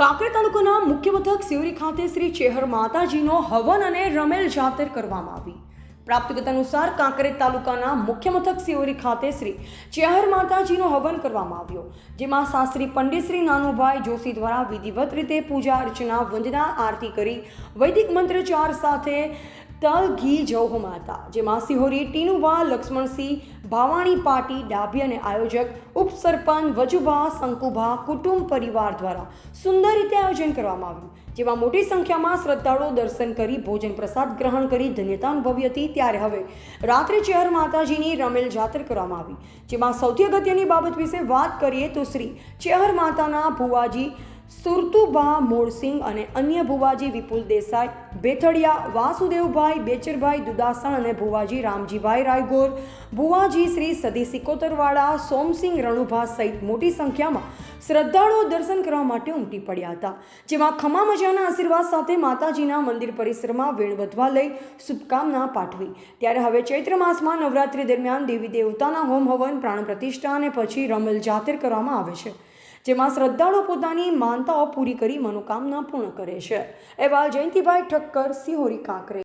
કાંકરેજ તાલુકાના મુખ્ય મથક સિવરી ખાતે શ્રી ચેહર માતાજીનો હવન અને રમેલ જાતર કરવામાં આવી. પ્રાપ્ત વિગત અનુસાર કાંકરેજ તાલુકાના મુખ્ય મથક સિવરી ખાતે શ્રી ચેહર માતાજીનો હવન કરવામાં આવ્યો, જેમાં શાસ્ત્રી પંડિત શ્રી નાનુભાઈ જોશી દ્વારા વિધિવત રીતે પૂજા અર્ચના, વંદના, આરતી કરી, વૈદિક મંત્રચાર સાથે તલ ઘી જહ માતા જેમાં સિહોરી ટીનુભા લક્ષ્મણસિંહ, ભાવાણી પાટી, ડાભી અને આયોજક ઉપસરપંચ વજુભા, શંકુભા કુટુંબ પરિવાર દ્વારા સુંદર રીતે આયોજન કરવામાં આવ્યું, જેમાં મોટી સંખ્યામાં શ્રદ્ધાળુઓ દર્શન કરી, ભોજન પ્રસાદ ગ્રહણ કરી, ધન્યતા અનુભવી હતી. ત્યારે હવે રાત્રે ચેહર માતાજીની રમેલ જાત્રા કરવામાં આવી, જેમાં સૌથી અગત્યની બાબત વિશે વાત કરીએ તો શ્રી ચેહર માતાના ભુવાજી સુરતુબા મોરસિંહ અને અન્ય ભુવાજી વિપુલ દેસાઈ, બેથડિયા, વાસુદેવભાઈ, બેચરભાઈ દુદાસણ અને ભુવાજી રામજીભાઈ રાયગોર, ભુવાજી શ્રી સદી સિકોતરવાળા, સોમસિંહ રણુભા સહિત મોટી સંખ્યામાં શ્રદ્ધાળુઓ દર્શન કરવા માટે ઉમટી પડ્યા હતા, જેમાં ખમા મજાના આશીર્વાદ સાથે માતાજીના મંદિર પરિસરમાં વેણ વધવા લઈ શુભકામના પાઠવી. ત્યારે હવે ચૈત્ર માસમાં નવરાત્રિ દરમિયાન દેવી દેવતાના હોમ હવન, પ્રાણ પ્રતિષ્ઠા અને પછી રમલ જાતર કરવામાં આવે છે. જેમાં શ્રદ્ધાળુ પોતાની માનતાઓ પૂરી કરી મનોકામના પૂર્ણ કરે છે. એવા જયંતિભાઈ ઠક્કર, સિહોરી કાંકરે.